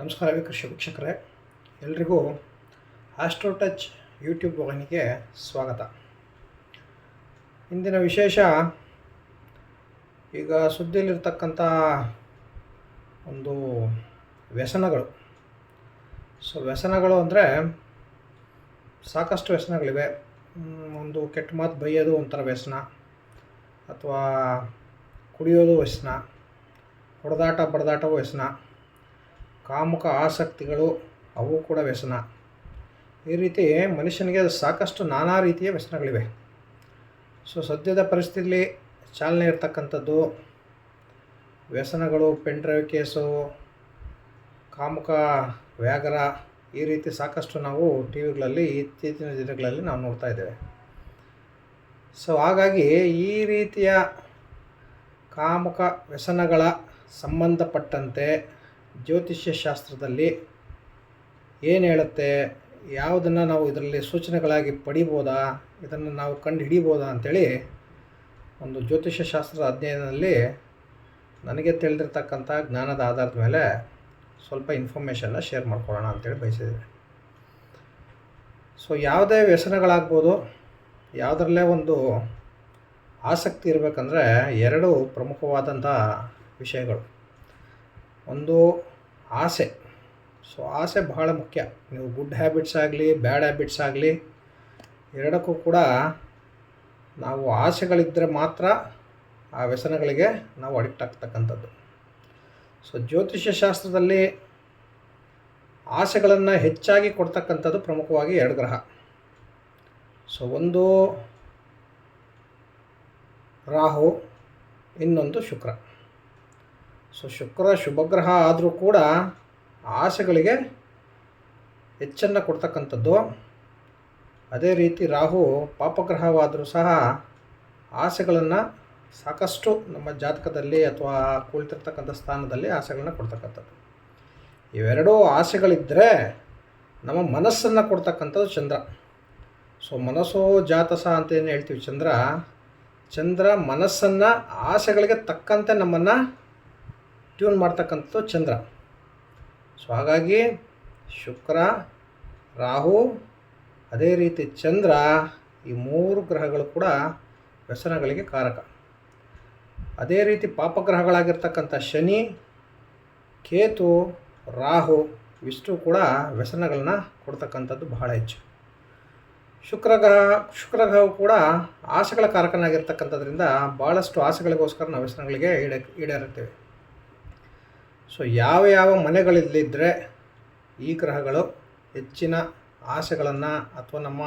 ನಮಸ್ಕಾರ ಕೃಷಿ ವೀಕ್ಷಕರೇ. ಎಲ್ರಿಗೂ ಆಸ್ಟ್ರೋ ಟಚ್ ಯೂಟ್ಯೂಬ್ ವಾಹಿನಿಗೆ ಸ್ವಾಗತ. ಇಂದಿನ ವಿಶೇಷ ಈಗ ಸುದ್ದಿಯಲ್ಲಿರ್ತಕ್ಕಂಥ ಒಂದು ವ್ಯಸನಗಳು. ಸೊ ವ್ಯಸನಗಳು ಅಂದರೆ ಸಾಕಷ್ಟು ವ್ಯಸನಗಳಿವೆ. ಒಂದು ಕೆಟ್ಟ ಮಾತು ಬೈಯೋದು ಒಂಥರ ವ್ಯಸನ, ಅಥವಾ ಕುಡಿಯೋದು ವ್ಯಸನ, ಹೊಡೆದಾಟ, ಬಡದಾಟವೂ ವ್ಯಸನ. ಕಾಮುಕ ಆಸಕ್ತಿಗಳು, ಅವು ಕೂಡ ವ್ಯಸನ. ಈ ರೀತಿ ಮನುಷ್ಯನಿಗೆ ಸಾಕಷ್ಟು ನಾನಾ ರೀತಿಯ ವ್ಯಸನಗಳಿವೆ. ಸೊ, ಸದ್ಯದ ಪರಿಸ್ಥಿತಿಯಲ್ಲಿ ಚಾಲನೆ ಇರ್ತಕ್ಕಂಥದ್ದು ವ್ಯಸನಗಳು ಪೆಂಡ್ರೈವ್ ಕೇಸು, ಕಾಮುಕ ವ್ಯಾಗರ ಈ ರೀತಿ ಸಾಕಷ್ಟು ನಾವು ಟಿ ವಿಗಳಲ್ಲಿ ಇತ್ತೀಚಿನ ದಿನಗಳಲ್ಲಿ ನಾವು ನೋಡ್ತಾ ಇದ್ದೇವೆ. ಸೊ, ಹಾಗಾಗಿ ಈ ರೀತಿಯ ಕಾಮುಕ ವ್ಯಸನಗಳ ಸಂಬಂಧಪಟ್ಟಂತೆ ಜ್ಯೋತಿಷ್ಯ ಶಾಸ್ತ್ರದಲ್ಲಿ ಏನು ಹೇಳುತ್ತೆ? ಯಾವುದನ್ನು ನಾವು ಇದರಲ್ಲಿ ಸೂಚನೆಗಳಾಗಿ ಪಡಿಬೋದಾ? ಇದನ್ನು ನಾವು ಕಂಡು ಹಿಡಿಬೋದಾ ಅಂಥೇಳಿ ಒಂದು ಜ್ಯೋತಿಷ್ಯ ಶಾಸ್ತ್ರದ ಅಧ್ಯಯನದಲ್ಲಿ ನನಗೆ ತಿಳಿದಿರ್ತಕ್ಕಂಥ ಜ್ಞಾನದ ಆಧಾರದ ಮೇಲೆ ಸ್ವಲ್ಪ ಇನ್ಫಾರ್ಮೇಷನ್ನ ಶೇರ್ ಮಾಡ್ಕೊಳ್ಳೋಣ ಅಂತೇಳಿ ಬಯಸಿದ್ದೀನಿ. ಸೊ ಯಾವುದೇ ವ್ಯಸನಗಳಾಗ್ಬೋದು, ಯಾವುದರಲ್ಲೇ ಒಂದು ಆಸಕ್ತಿ ಇರಬೇಕಂದ್ರೆ ಎರಡು ಪ್ರಮುಖವಾದಂಥ ವಿಷಯಗಳು. ಒಂದು ಆಸೆ. ಸೊ ಆಸೆ ಬಹಳ ಮುಖ್ಯ. ನೀವು ಗುಡ್ ಹ್ಯಾಬಿಟ್ಸ್ ಆಗಲಿ ಬ್ಯಾಡ್ ಹ್ಯಾಬಿಟ್ಸ್ ಆಗಲಿ, ಎರಡಕ್ಕೂ ಕೂಡ ನಾವು ಆಸೆಗಳಿದ್ದರೆ ಮಾತ್ರ ಆ ವ್ಯಸನಗಳಿಗೆ ನಾವು ಅಡಿಕ್ಟ್ ಆಗ್ತಕ್ಕಂಥದ್ದು. ಸೊ ಜ್ಯೋತಿಷ್ಯ ಶಾಸ್ತ್ರದಲ್ಲಿ ಆಸೆಗಳನ್ನು ಹೆಚ್ಚಾಗಿ ಕೊಡ್ತಕ್ಕಂಥದ್ದು ಪ್ರಮುಖವಾಗಿ ಎರಡು ಗ್ರಹ. ಸೊ ಒಂದು ರಾಹು, ಇನ್ನೊಂದು ಶುಕ್ರ. ಸೊ ಶುಕ್ರ, ಶುಭಗ್ರಹ ಆದರೂ ಕೂಡ ಆಸೆಗಳಿಗೆ ಹೆಚ್ಚನ್ನು ಕೊಡ್ತಕ್ಕಂಥದ್ದು. ಅದೇ ರೀತಿ ರಾಹು ಪಾಪಗ್ರಹವಾದರೂ ಸಹ ಆಸೆಗಳನ್ನು ಸಾಕಷ್ಟು ನಮ್ಮ ಜಾತಕದಲ್ಲಿ ಅಥವಾ ಕುಳಿತಿರ್ತಕ್ಕಂಥ ಸ್ಥಾನದಲ್ಲಿ ಆಸೆಗಳನ್ನ ಕೊಡ್ತಕ್ಕಂಥದ್ದು. ಇವೆರಡೂ ಆಸೆಗಳಿದ್ದರೆ ನಮ್ಮ ಮನಸ್ಸನ್ನು ಕೊಡ್ತಕ್ಕಂಥದ್ದು ಚಂದ್ರ. ಸೊ ಮನಸ್ಸೋ ಜಾತಸ ಅಂತ ಏನು ಹೇಳ್ತೀವಿ ಚಂದ್ರ? ಚಂದ್ರ ಮನಸ್ಸನ್ನು, ಆಸೆಗಳಿಗೆ ತಕ್ಕಂತೆ ನಮ್ಮನ್ನು ಟ್ಯೂನ್ ಮಾಡ್ತಕ್ಕಂಥದ್ದು ಚಂದ್ರ. ಸೊ ಹಾಗಾಗಿ ಶುಕ್ರ, ರಾಹು, ಅದೇ ರೀತಿ ಚಂದ್ರ ಈ ಮೂರು ಗ್ರಹಗಳು ಕೂಡ ವ್ಯಸನಗಳಿಗೆ ಕಾರಕ. ಅದೇ ರೀತಿ ಪಾಪಗ್ರಹಗಳಾಗಿರ್ತಕ್ಕಂಥ ಶನಿ, ಕೇತು, ರಾಹು ಇಷ್ಟು ಕೂಡ ವ್ಯಸನಗಳನ್ನ ಕೊಡ್ತಕ್ಕಂಥದ್ದು ಬಹಳ ಹೆಚ್ಚು. ಶುಕ್ರಗ್ರಹ ಶುಕ್ರಗ್ರಹವು ಕೂಡ ಆಸೆಗಳ ಕಾರಕನಾಗಿರ್ತಕ್ಕಂಥದ್ರಿಂದ ಭಾಳಷ್ಟು ಆಸೆಗಳಿಗೋಸ್ಕರ ನಾವು ವ್ಯಸನಗಳಿಗೆ ಈಡೇ ಈಡೇರುತ್ತೇವೆ ಸೊ ಯಾವ ಯಾವ ಮನೆಗಳಲ್ಲಿದ್ದರೆ ಈ ಗ್ರಹಗಳು ಹೆಚ್ಚಿನ ಆಸೆಗಳನ್ನು ಅಥವಾ ನಮ್ಮ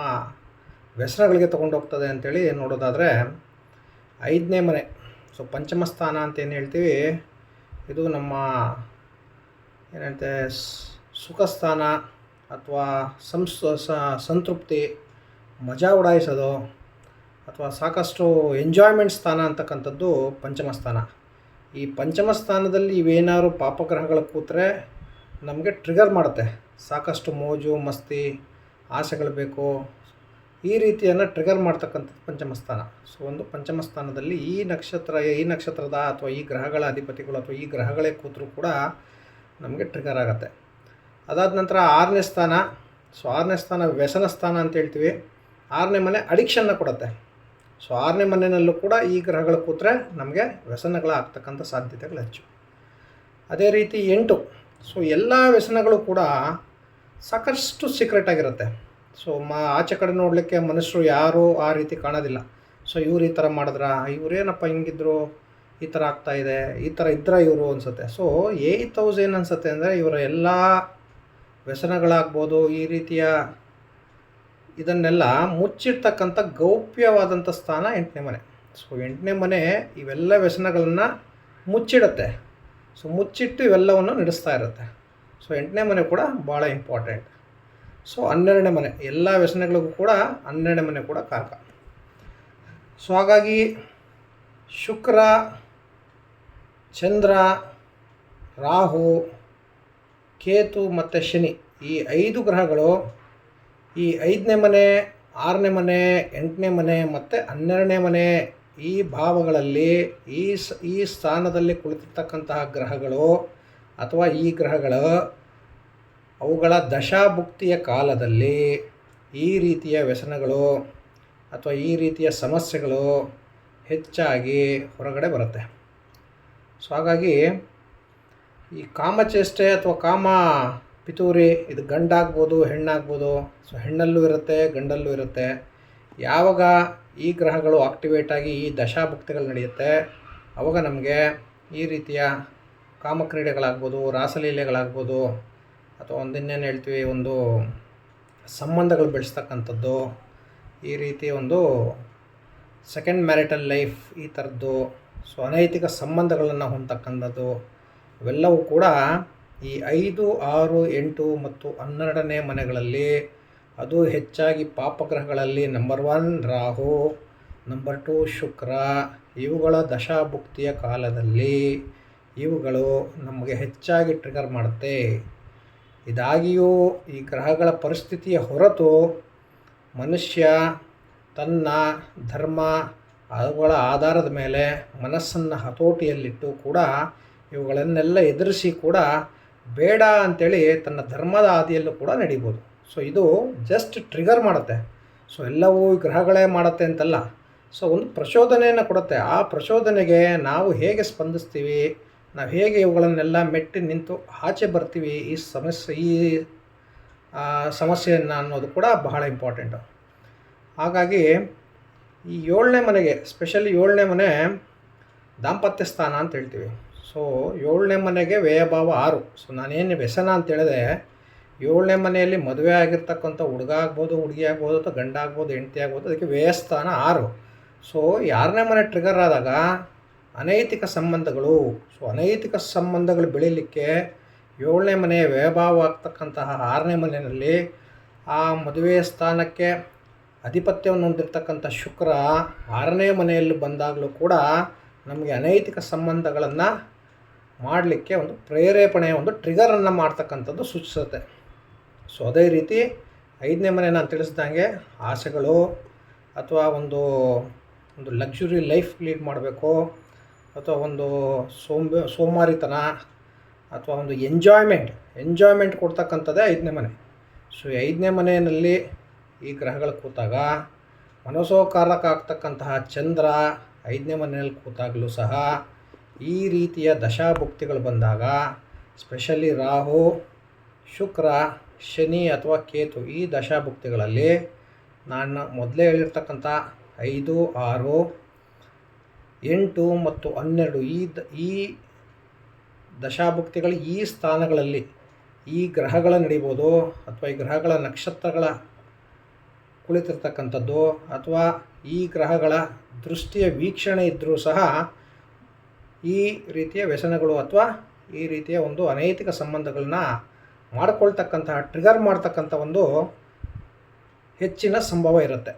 ವ್ಯಸನಗಳಿಗೆ ತೊಗೊಂಡು ಹೋಗ್ತದೆ ಅಂತೇಳಿ ನೋಡೋದಾದರೆ ಐದನೇ ಮನೆ. ಸೊ ಪಂಚಮ ಸ್ಥಾನ ಅಂತ ಏನು ಹೇಳ್ತೀವಿ? ಇದು ನಮ್ಮ ಏನಂತೆ ಸುಖ ಸ್ಥಾನ ಅಥವಾ ಸಂಸ್ ಸಂತೃಪ್ತಿ, ಮಜಾ ಉಡಾಯಿಸೋದು ಅಥವಾ ಸಾಕಷ್ಟು ಎಂಜಾಯ್ಮೆಂಟ್ ಸ್ಥಾನ ಅಂತಕ್ಕಂಥದ್ದು ಪಂಚಮ ಸ್ಥಾನ. ಈ ಪಂಚಮ ಸ್ಥಾನದಲ್ಲಿ ಇವೇನಾದ್ರು ಪಾಪಗ್ರಹಗಳು ಕೂತ್ರೆ ನಮಗೆ ಟ್ರಿಗರ್ ಮಾಡುತ್ತೆ. ಸಾಕಷ್ಟು ಮೋಜು, ಮಸ್ತಿ, ಆಸೆಗಳು ಬೇಕು, ಈ ರೀತಿಯನ್ನು ಟ್ರಿಗರ್ ಮಾಡ್ತಕ್ಕಂಥದ್ದು ಪಂಚಮ ಸ್ಥಾನ. ಸೊ ಒಂದು ಪಂಚಮ ಸ್ಥಾನದಲ್ಲಿ ಈ ನಕ್ಷತ್ರ, ಈ ನಕ್ಷತ್ರದ ಅಥವಾ ಈ ಗ್ರಹಗಳ ಅಧಿಪತಿಗಳು ಅಥವಾ ಈ ಗ್ರಹಗಳೇ ಕೂತರೂ ಕೂಡ ನಮಗೆ ಟ್ರಿಗರ್ ಆಗುತ್ತೆ. ಅದಾದ ನಂತರ ಆರನೇ ಸ್ಥಾನ. ಸೊ ಆರನೇ ಸ್ಥಾನ ವ್ಯಸನ ಸ್ಥಾನ ಅಂತ ಹೇಳ್ತೀವಿ. ಆರನೇ ಮನೆ ಅಡಿಕ್ಷನ್ನ ಕೊಡುತ್ತೆ. ಸೊ ಆರನೇ ಮನೆಯಲ್ಲೂ ಕೂಡ ಈ ಗ್ರಹಗಳು ಕೂತ್ರೆ ನಮಗೆ ವ್ಯಸನಗಳಾಗ್ತಕ್ಕಂಥ ಸಾಧ್ಯತೆಗಳು ಹೆಚ್ಚು. ಅದೇ ರೀತಿ ಎಂಟು, ಸೊ ಎಲ್ಲ ವ್ಯಸನಗಳು ಕೂಡ ಸಾಕಷ್ಟು ಸೀಕ್ರೆಟ್ ಆಗಿರುತ್ತೆ. ಸೊ ಮ ಆಚೆ ಕಡೆ ನೋಡಲಿಕ್ಕೆ ಮನುಷ್ಯರು ಯಾರೂ ಆ ರೀತಿ ಕಾಣೋದಿಲ್ಲ. ಸೊ ಇವ್ರು ಈ ಥರ ಮಾಡಿದ್ರ ಇವರೇನಪ್ಪ ಹಿಂಗಿದ್ರು, ಈ ಥರ ಆಗ್ತಾಯಿದೆ ಈ ಥರ ಇದ್ರ ಇವರು ಅನಿಸುತ್ತೆ. ಸೊ ಏಯ್ಟ್ ಹೌಸ್ ಏನು ಅನಿಸುತ್ತೆ ಅಂದರೆ ಇವರ ಎಲ್ಲ ವ್ಯಸನಗಳಾಗ್ಬೋದು, ಈ ರೀತಿಯ ಇದನ್ನೆಲ್ಲ ಮುಚ್ಚಿರ್ತಕ್ಕಂಥ ಗೌಪ್ಯವಾದಂಥ ಸ್ಥಾನ ಎಂಟನೇ ಮನೆ. ಸೊ ಎಂಟನೇ ಮನೆ ಇವೆಲ್ಲ ವ್ಯಸನಗಳನ್ನು ಮುಚ್ಚಿಡುತ್ತೆ. ಸೊ ಮುಚ್ಚಿಟ್ಟು ಇವೆಲ್ಲವನ್ನು ನಡೆಸ್ತಾ ಇರುತ್ತೆ. ಸೊ ಎಂಟನೇ ಮನೆ ಕೂಡ ಭಾಳ ಇಂಪಾರ್ಟೆಂಟ್ ಸೊ ಹನ್ನೆರಡನೇ ಮನೆ, ಎಲ್ಲ ವ್ಯಸನಗಳಿಗೂ ಕೂಡ ಹನ್ನೆರಡನೇ ಮನೆ ಕೂಡ ಕಾರಕ. ಸೊ ಹಾಗಾಗಿ ಶುಕ್ರ, ಚಂದ್ರ, ರಾಹು, ಕೇತು ಮತ್ತು ಶನಿ ಈ ಐದು ಗ್ರಹಗಳು ಈ ಐದನೇ ಮನೆ, ಆರನೇ ಮನೆ, ಎಂಟನೇ ಮನೆ ಮತ್ತು ಹನ್ನೆರಡನೇ ಮನೆ ಈ ಭಾವಗಳಲ್ಲಿ ಈ ಸ್, ಈ ಸ್ಥಾನದಲ್ಲಿ ಕುಳಿತಿರ್ತಕ್ಕಂತಹ ಗ್ರಹಗಳು ಅಥವಾ ಈ ಗ್ರಹಗಳು ಅವುಗಳ ದಶಾಭುಕ್ತಿಯ ಕಾಲದಲ್ಲಿ ಈ ರೀತಿಯ ವ್ಯಸನಗಳು ಅಥವಾ ಈ ರೀತಿಯ ಸಮಸ್ಯೆಗಳು ಹೆಚ್ಚಾಗಿ ಹೊರಗಡೆ ಬರುತ್ತೆ. ಸೊ ಹಾಗಾಗಿ ಈ ಕಾಮಚೇಷ್ಟೆ ಅಥವಾ ಕಾಮ ಪಿತೂರಿ, ಇದು ಗಂಡಾಗ್ಬೋದು, ಹೆಣ್ಣಾಗ್ಬೋದು. ಸೊ ಹೆಣ್ಣಲ್ಲೂ ಇರುತ್ತೆ, ಗಂಡಲ್ಲೂ ಇರುತ್ತೆ. ಯಾವಾಗ ಈ ಗ್ರಹಗಳು ಆಕ್ಟಿವೇಟ್ ಆಗಿ ಈ ದಶಾಭಕ್ತಿಗಳು ನಡೆಯುತ್ತೆ? ಅವಾಗ ನಮಗೆ ಈ ರೀತಿಯ ಕಾಮಕ್ರೀಡೆಗಳಾಗ್ಬೋದು, ರಾಸಲೀಲೆಗಳಾಗ್ಬೋದು, ಅಥವಾ ಒಂದಿನ್ನೇನು ಹೇಳ್ತೀವಿ, ಒಂದು ಸಂಬಂಧಗಳು ಬೆಳೆಸ್ತಕ್ಕಂಥದ್ದು, ಈ ರೀತಿ ಒಂದು ಸೆಕೆಂಡ್ ಮ್ಯಾರಿಟಲ್ ಲೈಫ್ ಈ ಥರದ್ದು ಸೊ ಅನೈತಿಕ ಸಂಬಂಧಗಳನ್ನು ಹೊಂದತಕ್ಕಂಥದ್ದು, ಇವೆಲ್ಲವೂ ಕೂಡ ಈ ಐದು, ಆರು, ಎಂಟು ಮತ್ತು ಹನ್ನೆರಡನೇ ಮನೆಗಳಲ್ಲಿ ಅದು ಹೆಚ್ಚಾಗಿ ಪಾಪಗ್ರಹಗಳಲ್ಲಿ number one Rahu number two Shukra. ಇವುಗಳ ದಶಾಭುಕ್ತಿಯ ಕಾಲದಲ್ಲಿ ಇವುಗಳು ನಮಗೆ ಹೆಚ್ಚಾಗಿ ಟ್ರಿಗರ್ ಮಾಡುತ್ತೆ. ಇದಾಗಿಯೂ ಈ ಗ್ರಹಗಳ ಪರಿಸ್ಥಿತಿಯ ಹೊರತು ಮನುಷ್ಯ ತನ್ನ ಧರ್ಮ, ಅವುಗಳ ಆಧಾರದ ಮೇಲೆ ಮನಸ್ಸನ್ನು ಹತೋಟಿಯಲ್ಲಿಟ್ಟು ಕೂಡ ಇವುಗಳನ್ನೆಲ್ಲ ಎದುರಿಸಿ ಕೂಡ ಬೇಡ ಅಂಥೇಳಿ ತನ್ನ ಧರ್ಮದ ಹಾದಿಯಲ್ಲೂ ಕೂಡ ನಡೀಬೋದು. ಸೊ ಇದು ಜಸ್ಟ್ ಟ್ರಿಗರ್ ಮಾಡುತ್ತೆ. ಸೊ ಎಲ್ಲವೂ ಗ್ರಹಗಳೇ ಮಾಡುತ್ತೆ ಅಂತಲ್ಲ. ಸೊ ಒಂದು ಪ್ರಚೋದನೆಯನ್ನು ಕೊಡುತ್ತೆ. ಆ ಪ್ರಚೋದನೆಗೆ ನಾವು ಹೇಗೆ ಸ್ಪಂದಿಸ್ತೀವಿ? ನಾವು ಹೇಗೆ ಇವುಗಳನ್ನೆಲ್ಲ ಮೆಟ್ಟಿ ನಿಂತು ಆಚೆ ಬರ್ತೀವಿ? ಈ ಸಮಸ್ಯೆ, ಈ ಸಮಸ್ಯೆಯನ್ನು ಅನ್ನೋದು ಕೂಡ ಬಹಳ ಇಂಪಾರ್ಟೆಂಟು ಹಾಗಾಗಿ ಈ ಏಳನೇ ಮನೆಗೆ ಸ್ಪೆಷಲಿ ಏಳನೇ ಮನೆ ದಾಂಪತ್ಯ ಸ್ಥಾನ ಅಂತ ಹೇಳ್ತೀವಿ. ಸೊ ಏಳನೇ ಮನೆಗೆ ವ್ಯಯಭಾವ ಆರು. ಸೊ ನಾನೇನು ವ್ಯಸನ ಅಂತ ಹೇಳಿದೆ ಏಳನೇ ಮನೆಯಲ್ಲಿ ಮದುವೆ ಆಗಿರ್ತಕ್ಕಂಥ ಹುಡುಗ ಆಗ್ಬೋದು, ಹುಡುಗಿ ಆಗ್ಬೋದು, ಅಥವಾ ಗಂಡ ಆಗ್ಬೋದು, ಹೆಂಡತಿ ಆಗ್ಬೋದು, ಅದಕ್ಕೆ ವ್ಯಯಸ್ಥಾನ ಆರು. ಸೊ ಯಾರನೇ ಮನೆ ಟ್ರಿಗರ್ ಆದಾಗ ಅನೈತಿಕ ಸಂಬಂಧಗಳು ಸೊ ಅನೈತಿಕ ಸಂಬಂಧಗಳು ಬೆಳೀಲಿಕ್ಕೆ ಏಳನೇ ಮನೆಯ ವ್ಯಯಭಾವ ಆಗ್ತಕ್ಕಂತಹ ಆರನೇ ಮನೆಯಲ್ಲಿ ಆ ಮದುವೆಯ ಸ್ಥಾನಕ್ಕೆ ಆಧಿಪತ್ಯವನ್ನು ಹೊಂದಿರತಕ್ಕಂಥ ಶುಕ್ರ ಆರನೇ ಮನೆಯಲ್ಲಿ ಬಂದಾಗಲೂ ಕೂಡ ನಮಗೆ ಅನೈತಿಕ ಸಂಬಂಧಗಳನ್ನು ಮಾಡಲಿಕ್ಕೆ ಒಂದು ಪ್ರೇರೇಪಣೆ ಒಂದು ಟ್ರಿಗರನ್ನು ಮಾಡ್ತಕ್ಕಂಥದ್ದು ಸೂಚಿಸುತ್ತೆ. ಸೊ ಅದೇ ರೀತಿ ಐದನೇ ಮನೆ ನಾನು ತಿಳಿಸ್ದಂಗೆ ಆಸೆಗಳು ಅಥವಾ ಒಂದು ಒಂದು ಲಕ್ಸುರಿ ಲೈಫ್ ಲೀಡ್ ಮಾಡಬೇಕು ಅಥವಾ ಒಂದು ಸೋಂಬೆ ಸೋಮಾರಿತನ ಅಥವಾ ಒಂದು ಎಂಜಾಯ್ಮೆಂಟ್ ಎಂಜಾಯ್ಮೆಂಟ್ ಕೊಡ್ತಕ್ಕಂಥದ್ದೇ ಐದನೇ ಮನೆ. ಸೊ ಐದನೇ ಮನೆಯಲ್ಲಿ ಈ ಗ್ರಹಗಳು ಕೂತಾಗ ಮನಸೋಕಾರಕ ಆಗ್ತಕ್ಕಂತಹ ಚಂದ್ರ ಐದನೇ ಮನೆಯಲ್ಲಿ ಕೂತಾಗಲೂ ಸಹ ಈ ರೀತಿಯ ದಶಾಭುಕ್ತಿಗಳು ಬಂದಾಗ ಸ್ಪೆಷಲಿ ರಾಹು, ಶುಕ್ರ, ಶನಿ ಅಥವಾ ಕೇತು ಈ ದಶಾಭುಕ್ತಿಗಳಲ್ಲಿ ನಾನು ಮೊದಲೇ ಹೇಳಿರ್ತಕ್ಕಂಥ ಐದು, ಆರು, ಎಂಟು ಮತ್ತು ಹನ್ನೆರಡು ಈ ದ, ಈ ದಶಾಭುಕ್ತಿಗಳು ಈ ಸ್ಥಾನಗಳಲ್ಲಿ ಈ ಗ್ರಹಗಳ ನಡಿಬೋದು ಅಥವಾ ಈ ಗ್ರಹಗಳ ನಕ್ಷತ್ರಗಳ ಕುಳಿತಿರ್ತಕ್ಕಂಥದ್ದು ಅಥವಾ ಈ ಗ್ರಹಗಳ ದೃಷ್ಟಿಯ ವೀಕ್ಷಣೆ ಇದ್ದರೂ ಸಹ ಈ ರೀತಿಯ ವ್ಯಸನಗಳು ಅಥವಾ ಈ ರೀತಿಯ ಒಂದು ಅನೈತಿಕ ಸಂಬಂಧಗಳನ್ನ ಮಾಡ್ಕೊಳ್ತಕ್ಕಂತಹ ಟ್ರಿಗರ್ ಮಾಡ್ತಕ್ಕಂಥ ಒಂದು ಹೆಚ್ಚಿನ ಸಂಭವ ಇರುತ್ತೆ.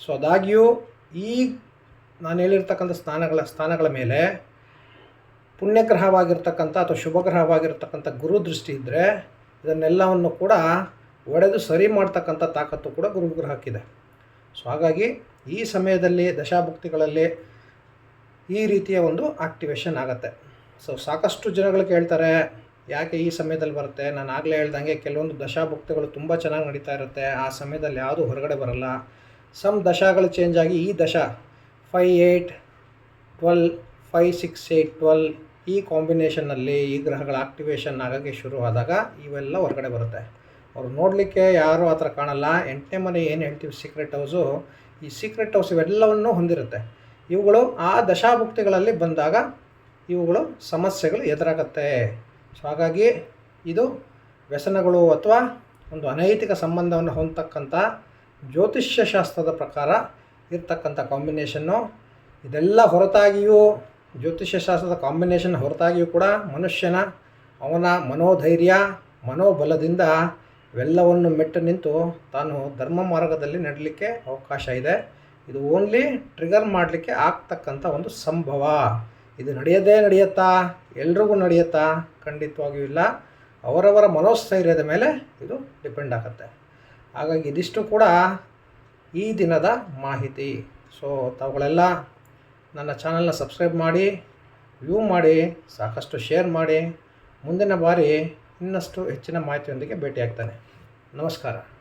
ಸೊ ಅದಾಗಿಯೂ ಈ ನಾನು ಹೇಳಿರ್ತಕ್ಕಂಥ ಸ್ಥಾನಗಳ ಸ್ಥಾನಗಳ ಮೇಲೆ ಪುಣ್ಯಗ್ರಹವಾಗಿರ್ತಕ್ಕಂಥ ಅಥವಾ ಶುಭಗ್ರಹವಾಗಿರ್ತಕ್ಕಂಥ ಗುರು ದೃಷ್ಟಿ ಇದ್ದರೆ ಇದನ್ನೆಲ್ಲವನ್ನು ಕೂಡ ಒಡೆದು ಸರಿ ಮಾಡ್ತಕ್ಕಂಥ ತಾಕತ್ತು ಕೂಡ ಗುರುಗ್ರಹಕ್ಕಿದೆ. ಸೊ ಹಾಗಾಗಿ ಈ ಸಮಯದಲ್ಲಿ ದಶಾಭುಕ್ತಿಗಳಲ್ಲಿ ಈ ರೀತಿಯ ಒಂದು ಆಕ್ಟಿವೇಶನ್ ಆಗುತ್ತೆ. ಸೊ ಸಾಕಷ್ಟು ಜನಗಳು ಕೇಳ್ತಾರೆ, ಯಾಕೆ ಈ ಸಮಯದಲ್ಲಿ ಬರುತ್ತೆ? ನಾನು ಆಗಲೇ ಹೇಳ್ದಂಗೆ ಕೆಲವೊಂದು ದಶಾಭುಕ್ತಿಗಳು ತುಂಬ ಚೆನ್ನಾಗಿ ನಡೀತಾ ಇರುತ್ತೆ. ಆ ಸಮಯದಲ್ಲಿ ಯಾವುದು ಹೊರಗಡೆ ಬರಲ್ಲ. ಸಮ್ ದಶಾಗಳು ಚೇಂಜ್ ಆಗಿ ಈ ದಶ five eight twelve five six eight twelve ಈ ಕಾಂಬಿನೇಷನ್ನಲ್ಲಿ ಈ ಗ್ರಹಗಳ ಆಕ್ಟಿವೇಶನ್ ಆಗೋಕ್ಕೆ ಶುರು ಆದಾಗ ಇವೆಲ್ಲ ಹೊರಗಡೆ ಬರುತ್ತೆ. ಅವ್ರು ನೋಡಲಿಕ್ಕೆ ಯಾರೂ ಆ ಥರ ಕಾಣಲ್ಲ. ಎಂಟನೇ ಮನೆ ಏನು ಹೇಳ್ತೀವಿ? ಸೀಕ್ರೆಟ್ ಹೌಸು ಈ ಸೀಕ್ರೆಟ್ ಹೌಸ್ ಇವೆಲ್ಲವನ್ನೂ ಹೊಂದಿರುತ್ತೆ. ಇವುಗಳು ಆ ದಶಾಭುಕ್ತಿಗಳಲ್ಲಿ ಬಂದಾಗ ಇವುಗಳು ಸಮಸ್ಯೆಗಳು ಎದುರಾಗತ್ತೆ. ಸೊ ಹಾಗಾಗಿ ಇದು ವ್ಯಸನಗಳು ಅಥವಾ ಒಂದು ಅನೈತಿಕ ಸಂಬಂಧವನ್ನು ಹೊಂದತಕ್ಕಂಥ ಜ್ಯೋತಿಷ್ಯ ಶಾಸ್ತ್ರದ ಪ್ರಕಾರ ಇರ್ತಕ್ಕಂಥ ಕಾಂಬಿನೇಷನ್ನು ಇದೆಲ್ಲ ಹೊರತಾಗಿಯೂ ಜ್ಯೋತಿಷ್ಯಶಾಸ್ತ್ರದ ಕಾಂಬಿನೇಷನ್ ಹೊರತಾಗಿಯೂ ಕೂಡ ಮನುಷ್ಯನ ಅವನ ಮನೋಧೈರ್ಯ, ಮನೋಬಲದಿಂದ ಇವೆಲ್ಲವನ್ನು ಮೆಟ್ಟು ನಿಂತು ತಾನು ಧರ್ಮ ಮಾರ್ಗದಲ್ಲಿ ನಡಲಿಕ್ಕೆ ಅವಕಾಶ ಇದೆ. ಇದು ಓನ್ಲಿ ಟ್ರಿಗರ್ ಮಾಡಲಿಕ್ಕೆ ಆಗ್ತಕ್ಕಂಥ ಒಂದು ಸಂಭವ. ಇದು ನಡೆಯದೇ ನಡೆಯುತ್ತಾ? ಎಲ್ರಿಗೂ ನಡೆಯುತ್ತಾ? ಖಂಡಿತವಾಗಿಯೂ ಇಲ್ಲ. ಅವರವರ ಮನೋಸ್ಥೈರ್ಯದ ಮೇಲೆ ಇದು ಡಿಪೆಂಡ್ ಆಗುತ್ತೆ. ಹಾಗಾಗಿ ಇದಿಷ್ಟು ಕೂಡ ಈ ದಿನದ ಮಾಹಿತಿ. ಸೊ ತಾವುಗಳೆಲ್ಲ ನನ್ನ ಚಾನಲ್ನ ಸಬ್ಸ್ಕ್ರೈಬ್ ಮಾಡಿ ವ್ಯೂ ಮಾಡಿ, ಸಾಕಷ್ಟು ಶೇರ್ ಮಾಡಿ. ಮುಂದಿನ ಬಾರಿ ಇನ್ನಷ್ಟು ಹೆಚ್ಚಿನ ಮಾಹಿತಿಯೊಂದಿಗೆ ಭೇಟಿಯಾಗ್ತಾನೆ. ನಮಸ್ಕಾರ.